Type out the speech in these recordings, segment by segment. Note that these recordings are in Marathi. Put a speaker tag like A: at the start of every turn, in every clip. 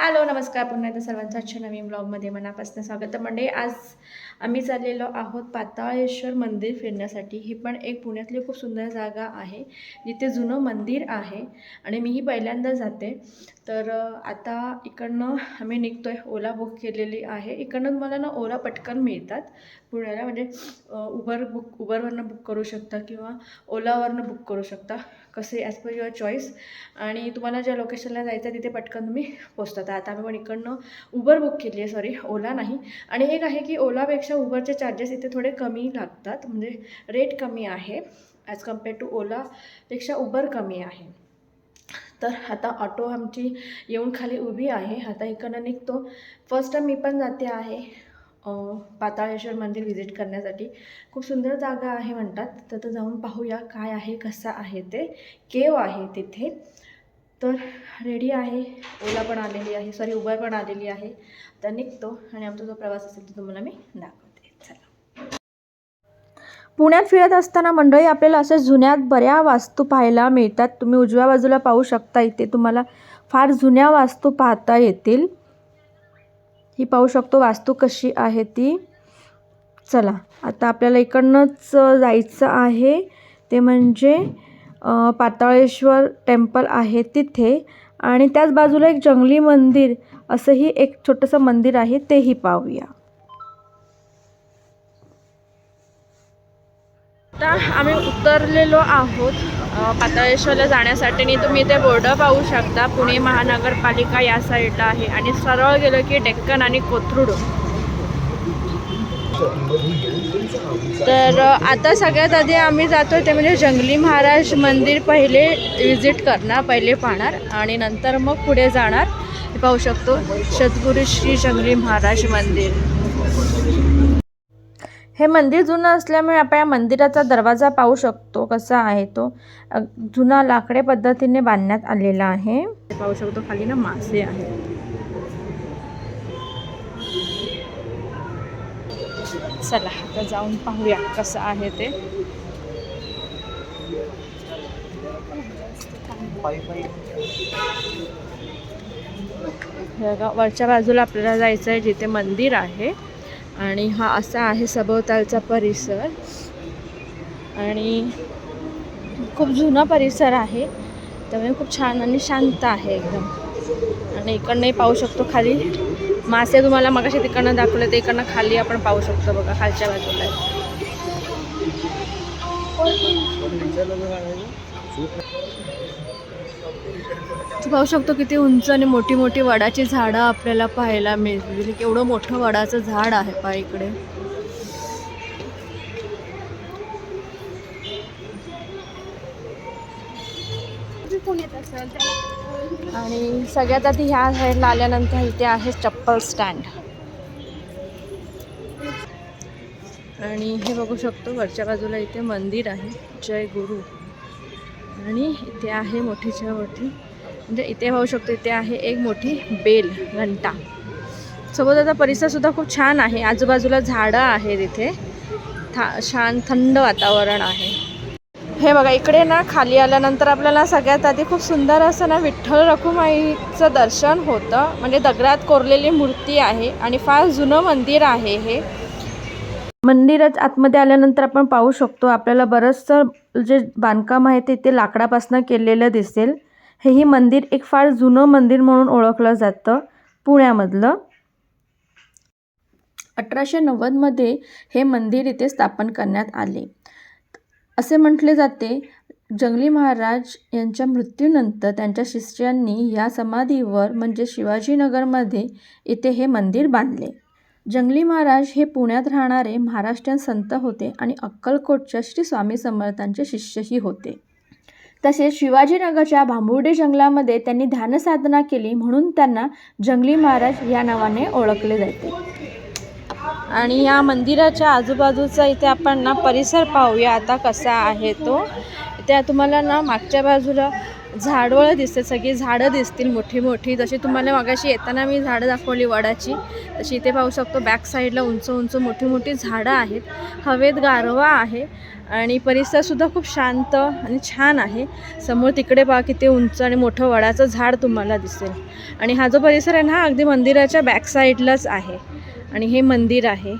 A: हॅलो नमस्कार पुन्हा एकदा सर्वांचं आजच्या नवीन ब्लॉगमध्ये मनापासून स्वागत मंडळी म्हणजे आज आम्ही चाललेलो आहोत पाताळेश्वर मंदिर फिरण्यासाठी. ही पण एक पुण्यातली खूप सुंदर जागा आहे जिथे जुनं मंदिर आहे आणि मीही पहिल्यांदा जाते. तर आता इकडनं आम्ही निघतो आहे ओला बुक केलेली आहे. इकडनं मला ना ओला पटकन मिळतात. पुण्याला म्हणजे उबर बुक उबरवरनं बुक करू शकता किंवा ओलावरनं बुक करू शकता. कसे ॲज पर युअर चॉईस आणि तुम्हाला ज्या लोकेशनला जायचं आहे तिथे पटकन तुम्ही पोचतात आता आम्ही पण इकडनं उबर बुक केली आहे सॉरी ओला नाही. आणि एक आहे की ओलापेक्षा उबरचे चार्जेस इथे थोडे कमी लागतात. म्हणजे रेट कमी आहे. ॲज कंपेअर टू ओलापेक्षा उबर कमी आहे. तर आता ऑटो आमची येऊन खाली उभी आहे. आता इकडनं निघतो. फर्स्ट टाइम मी पण जाते आहे. पाताळेश्वर मंदिर व्हिजिट करण्यासाठी. खूप सुंदर जागा आहे म्हणतात. तर जाऊन पाहूया काय आहे कसं आहे ते. केव आहे तिथे. तर रेडी आहे. ओला पण आलेली आहे. सॉरी उबर पण आलेली आहे. तर निघतो आणि आमचा जो प्रवास असेल तो तुम्हाला मी दाखवते. चला. पुण्यात फिरत असताना मंडळी आपल्याला अशा जुन्यात बऱ्या वास्तू पाहायला मिळतात. तुम्ही उजव्या बाजूला पाहू शकता. इथे तुम्हाला फार जुन्या वास्तू पाहता येतील. ही पाहू शकतो वास्तू कशी आहे ती. चला. आता आपल्याला इकडनंच जायचं आहे. ते म्हणजे पाताळेश्वर टेम्पल आहे तिथे. आणि त्याच बाजूला एक जंगली मंदिर असंही एक छोटंसं मंदिर आहे तेही पाहूया. आता आम्ही उतरलेलो आहोत पाताळेश्वरला जाण्यासाठी. आणि तुम्ही ते बोर्ड पाहू शकता पुणे महानगरपालिका या साईडला आहे. आणि सरळ गेलं की डेक्कन आणि कोथरूड. तर आता सगळ्यात आधी आम्ही जातो ते म्हणजे जंगली महाराज मंदिर पहिले विजिट करणार पहिले पाहणार आणि नंतर मग पुढे जाणार. हे पाहू शकतो. सद्गुरू श्री जंगली महाराज मंदिर. हे मंदिर जुनं असल्यामुळे आपण या मंदिराचा दरवाजा पाहू शकतो कसा आहे तो. जुना लाकडे पद्धतीने बांधण्यात आलेला आहे. पाहू शकतो खाली ना मासे आहेत. चला आता जाऊन पाहूया कसं आहे ते. वरच्या बाजूला आपल्याला जायचं आहे जिथे मंदिर आहे. आणि हा असा आहे सभोवतालचा परिसर. आणि खूप जुना परिसर आहे. त्यामुळे खूप छान आणि शांत आहे एकदम. आणि इकडनंही पाहू शकतो खाली. मासे तुम्हाला मगाशी तिकडनं दाखवले ते इकडनं खाली आपण पाहू शकतो बघा खालच्या बाजूला. तू पाहू शकतो किती उंच आणि मोठी मोठी वडाची झाडं आपल्याला पाहायला मिळतील. एवढं केवढं मोठं वडाचं झाड आहे पा इकडे. आणि सगळ्यात आधी ह्या साईडला आल्यानंतर इथे आहे चप्पल स्टँड आणि हे बघू शकतो वरच्या बाजूला इथे मंदिर आहे जय गुरु. आणि इथे आहे मोठीच्या मोठी म्हणजे इथे पाहू शकतो इथे आहे एक मोठी बेल घंटा. सोबतचा परिसरसुद्धा खूप छान आहे आजूबाजूला झाडं आहेत इथे. था छान थंड वातावरण आहे. हे बघा इकडे ना खाली आल्यानंतर आपल्याला सगळ्यात आधी खूप सुंदर असं ना विठ्ठल रखुमाईचं दर्शन होतं. म्हणजे दगडात कोरलेली मूर्ती आहे आणि फार जुनं मंदिर आहे हे. मंदिरात आतमध्ये आल्यानंतर आपण पाहू शकतो आपल्याला बरंचसं जे बांधकाम आहे ते ते लाकडापासून केलेलं दिसेल. हेही मंदिर एक फार जुनं मंदिर म्हणून ओळखलं जातं पुण्यामधलं. अठराशे नव्वदमध्ये हे मंदिर इथे स्थापन करण्यात आले. असे म्हटले जाते. जंगली महाराज यांच्या मृत्यूनंतर त्यांच्या शिष्यांनी या समाधीवर म्हणजे शिवाजीनगरमध्ये इथे हे मंदिर बांधले. जंगली महाराज हे पुण्यात राहणारे महाराष्ट्रीयन संत होते आणि अक्कलकोटच्या श्री स्वामी समर्थांचे शिष्यही होते. तसेच शिवाजीनगरच्या भांबुर्डे जंगलामध्ये त्यांनी ध्यानसाधना केली म्हणून त्यांना जंगली महाराज या नावाने ओळखले जाते आणि या मंदिराच्या आजूबाजूचा इथे आपण ना परिसर पाहूया. आता कसा आहे तो? त्या तुम्हाला ना मागच्या बाजूला झाडवळं दिसते सगळी झाडं दिसतील मोठी मोठी. जशी तुम्हाला मागाशी येताना मी झाडं दाखवली वडाची तशी इथे पाहू शकतो. बॅक साईडला उंच उंच मोठी मोठी झाडं आहेत. हवेत गारवा आहे आणि परिसरसुद्धा खूप शांत आणि छान आहे. समोर तिकडे पहा किती उंच आणि मोठं वडाचं झाड तुम्हाला दिसेल. आणि हा जो परिसर आहे ना हा अगदी मंदिराच्या बॅक साईडलाच आहे. आणि हे मंदिर आहे.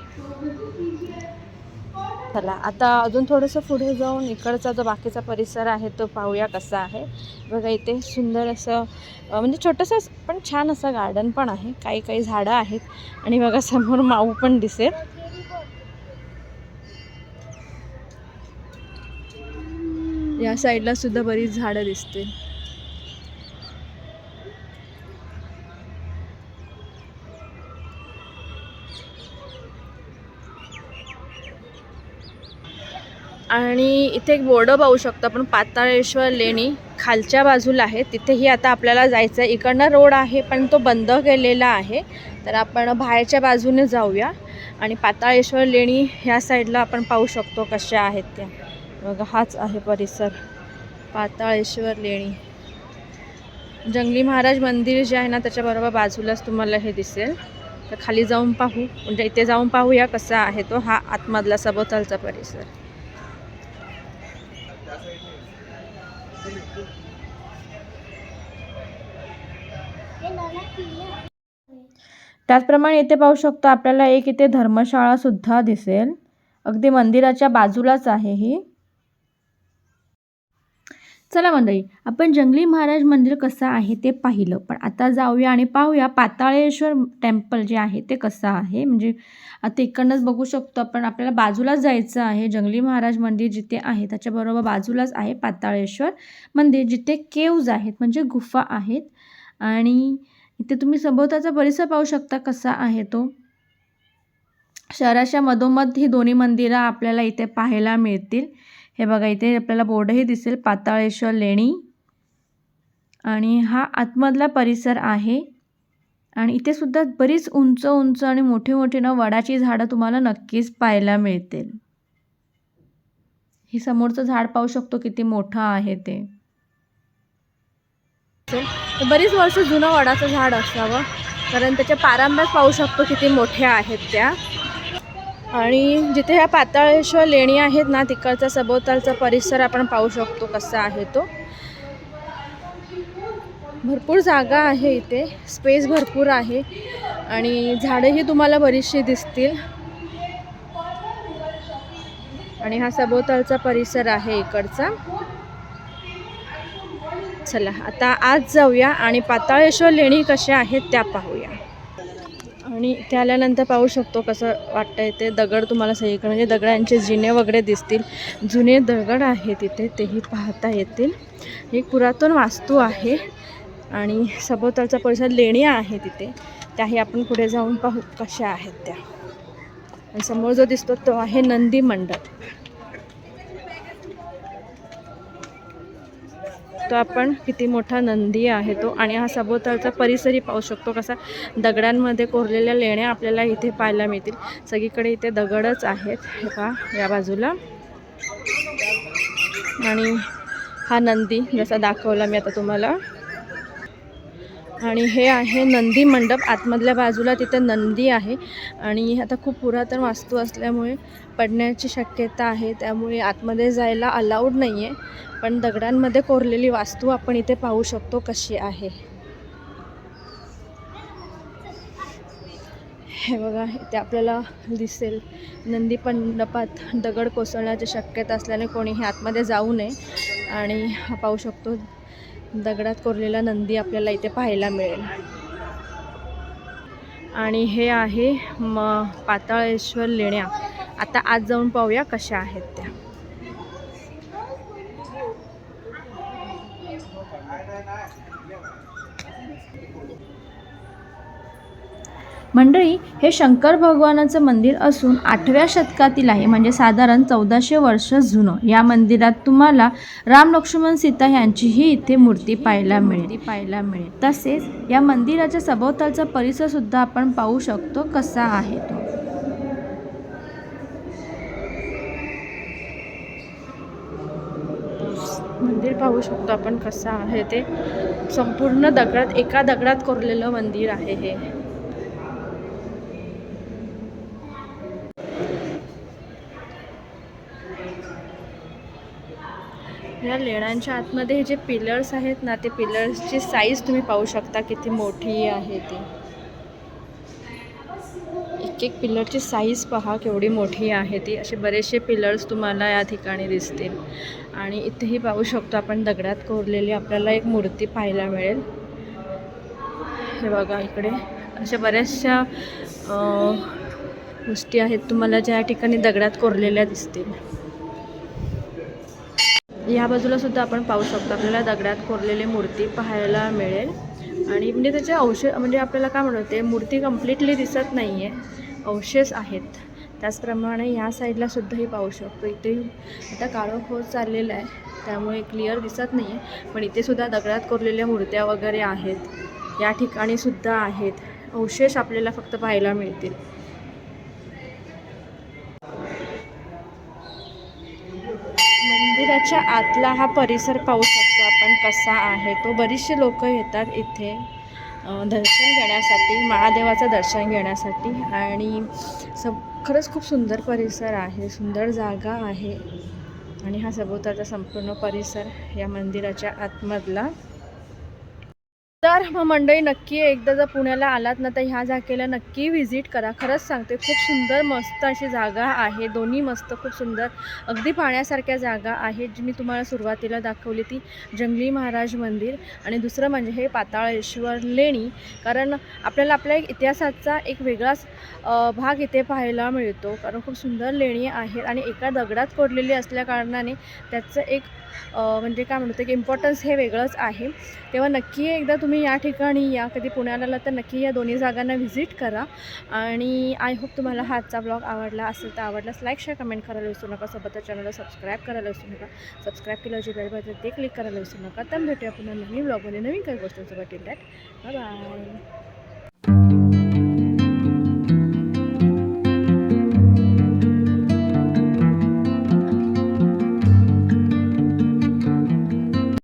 A: चला आता अजून थोडंसं पुढे जाऊन इकडचा जो बाकीचा परिसर आहे तो पाहूया कसा आहे. बघा इथे सुंदर असं म्हणजे छोटंसं पण छान असं गार्डन पण आहे. काही काही झाडं आहेत. आणि बघा समोर माऊ पण दिसेल. या साईडला सुद्धा बरीच झाडं दिसतील. आणि इथे एक बोर्ड पाहू शकतो आपण पाताळेश्वर लेणी. खालच्या बाजूला आहे. तिथेही आता आपल्याला जायचं आहे इकडनं रोड आहे पण तो बंद केलेला आहे. तर आपण बाहेरच्या बाजूने जाऊया. आणि पाताळेश्वर लेणी ह्या साईडला आपण पाहू शकतो कशा आहेत त्या. बघा हाच आहे परिसर. पाताळेश्वर लेणी. जंगली महाराज मंदिर जे आहे ना त्याच्याबरोबर बाजूलाच तुम्हाला हे दिसेल. तर खाली जाऊन पाहू. म्हणजे इथे जाऊन पाहूया कसा आहे तो. हा आतमधला सभोवतालचा परिसर. त्याचप्रमाणे इथे पाहू शकतो आपल्याला एक इथे धर्मशाळा सुद्धा दिसेल. अगदी मंदिराच्या बाजूलाच आहे ही. चला मंडळी आपण जंगली महाराज मंदिर कसं आहे ते पाहिलं. पण आता जाऊया आणि पाहूया पाताळेश्वर टेम्पल जे आहे ते कसं आहे. म्हणजे आता इकडनंच बघू शकतो आपण आपल्याला बाजूलाच जायचं आहे जंगली महाराज मंदिर जिथे आहे त्याच्याबरोबर बाजूलाच आहे पाताळेश्वर मंदिर जिथे केव्ज आहेत म्हणजे गुफा आहेत. आणि इथे तुम्ही सभोवताचा परिसर पाहू शकता कसा आहे तो. शहराच्या मधोमध ही दोन्ही मंदिरं आपल्याला इथे पाहायला मिळतील. हे बघा इथे आपल्याला बोर्डही दिसेल पाताळेश्वर लेणी. आणि हा आतमधला परिसर आहे. आणि इथे सुद्धा बरीच उंच उंच आणि मोठी मोठी ना वडाची झाडं तुम्हाला नक्कीच पाहायला मिळतील. ही समोरचं झाड पाहू शकतो किती मोठं आहे ते. तर बरीच वर्ष जुनं वडाचं झाड असावं. कारण त्याच्या पारांब्याच पाहू शकतो किती मोठ्या आहेत त्या. आणि जिथे ह्या पाताळेश्वर लेणी आहेत ना तिकडचा सभोवतालचा परिसर आपण पाहू शकतो कसा आहे तो. भरपूर जागा आहे इथे. स्पेस भरपूर आहे. आणि झाडंही तुम्हाला बरीचशी दिसतील. आणि हा सभोवतालचा परिसर आहे इकडचा. चला आता आज जाऊया आणि पाताळेश्वर लेणी कशा आहेत त्या पाहूया. आणि इथे आल्यानंतर पाहू शकतो कसं वाटतं ते दगड तुम्हाला सगळीकडे म्हणजे दगडांचे जिने वगैरे दिसतील. जुने दगड आहेत इथे तेही पाहता येतील. एक पुरातन वास्तू आहे आणि सभोवतालचा परिसर लेण्या आहे तिथे त्याही आपण पुढे जाऊन पाहू कशा आहेत त्या. आणि समोर जो दिसतो तो आहे नंदी मंडप. तो आपण किती मोठा नंदी आहे तो आणि हा सभोवतालचा परिसरही पाहू शकतो कसा दगडांमध्ये कोरलेल्या लेण्या आपल्याला इथे पाहायला मिळतील. सगळीकडे इथे दगडच आहेत. हे पहा या बाजूला. आणि हा नंदी जसा दाखवला मी आता तुम्हाला. आणि हे आहे नंदी मंडप. आतमधल्या बाजूला तिथे नंदी आहे. आणि आता खूप पुरातन वास्तू असल्यामुळे पडण्याची शक्यता आहे. त्यामुळे आतमध्ये जायला अलाउड नाही आहे पण दगडांमध्ये कोरलेली वास्तू आपण इथे पाहू शकतो कशी आहे. हे बघा इथे आपल्याला दिसेल. नंदी मंडपात दगड कोसळण्याची शक्यता असल्याने कोणीही आतमध्ये जाऊ नये. आणि हा पाहू शकतो दगडात कोरलेला नंदी आपल्याला इथे पाहायला मिळेल. आणि हे आहे म पाताळेश्वर लेण्या. आता आज जाऊन पाहूया कशा आहेत त्या मंडळी हे शंकर भगवानाचं मंदिर असून आठव्या शतकातील आहे. म्हणजे साधारण चौदाशे वर्ष जुनं. या मंदिरात तुम्हाला राम लक्ष्मण सीता यांचीही इथे मूर्ती पाहायला मिळेल. पाहायला मिळेल. तसेच या मंदिराच्या सभोवतालचा परिसर सुद्धा आपण पाहू शकतो कसा आहे तो. मंदिर पाहू शकतो आपण कसं आहे ते. संपूर्ण दगडात एका दगडात कोरलेलं मंदिर आहे हे. या लेण्यांच्या आतमध्ये हे जे पिलर्स आहेत ना ते पिलर्सची साईज तुम्ही पाहू शकता किती मोठी आहे ती. एक एक पिलरची साईज पहा केवढी मोठी आहे ती. असे बरेचसे पिलर्स तुम्हाला या ठिकाणी दिसतील. आणि इथेही पाहू शकतो आपण दगडात कोरलेली आपल्याला एक मूर्ती पाहायला मिळेल. हे बघा इकडे. अशा बऱ्याचशा गोष्टी आहेत तुम्हाला ज्या ठिकाणी दगडात कोरलेल्या दिसतील. या बाजूला सुद्धा आपण पाहू शकतो आपल्याला दगडात कोरलेली मूर्ती पाहायला मिळेल. आणि म्हणजे त्याचे अवशेष म्हणजे आपल्याला काय म्हणते मूर्ती कम्प्लिटली दिसत नाही आहे अवशेष आहेत. त्याचप्रमाणे ह्या साईडला सुद्धाही पाहू शकतो. इथे आता काळो होत चाललेला आहे त्यामुळे क्लिअर दिसत नाही आहे पण इथे सुद्धा दगडात कोरलेल्या मूर्त्या वगैरे आहेत. या ठिकाणी सुद्धा आहेत. अवशेष आपल्याला फक्त पाहायला मिळतील. मंदिराच्या आतला हा परिसर पाहू शकतो आपण कसा आहे. तो बरीचशी लोक येतात इथे दर्शन घेण्यासाठी महादेवाचं दर्शन घेण्यासाठी आणि सब खरंच खूप सुंदर परिसर आहे सुंदर जागा आहे. आणि हा सभोवताचा संपूर्ण परिसर या मंदिराच्या आतमधला तर मग मंडळी नक्की एकदा जर पुण्याला आलात ना तर ह्या जागेला नक्की व्हिजिट करा. खरंच सांगते खूप सुंदर मस्त अशी जागा आहे. दोन्ही मस्त खूप सुंदर अगदी पाहण्यासारख्या जागा आहेत जी मी तुम्हाला सुरुवातीला दाखवली ती जंगली महाराज मंदिर आणि दुसरं म्हणजे हे पाताळेश्वर लेणी. कारण आपल्याला आपल्या इतिहासाचा एक वेगळाच भाग इथे पाहायला मिळतो. कारण खूप सुंदर लेणी आहेत आणि एका दगडात कोरलेली असल्या कारणाने त्याचं एक म्हणजे काय म्हणतो की इम्पॉर्टन्स हे वेगळंच आहे. तेव्हा नक्की एकदा तुम्ही तुम्ही या ठिकाणी या कधी पुण्याला आला तर नक्की या दोन्ही जागांना व्हिजिट करा. आणि आय होप तुम्हाला हा आजचा ब्लॉग आवडला असेल तर आवडल्यास लाईक शेअर कमेंट करायला विसरू नका. सोबतच चॅनलला सबस्क्राईब करायला विसरू नका. सबस्क्राईब केलं जे बेल ते क्लिक करायला विसरू नका. तर भेटूया पुन्हा नवीन ब्लॉगमध्ये नवीन काही गोष्टींसोबत. Till that by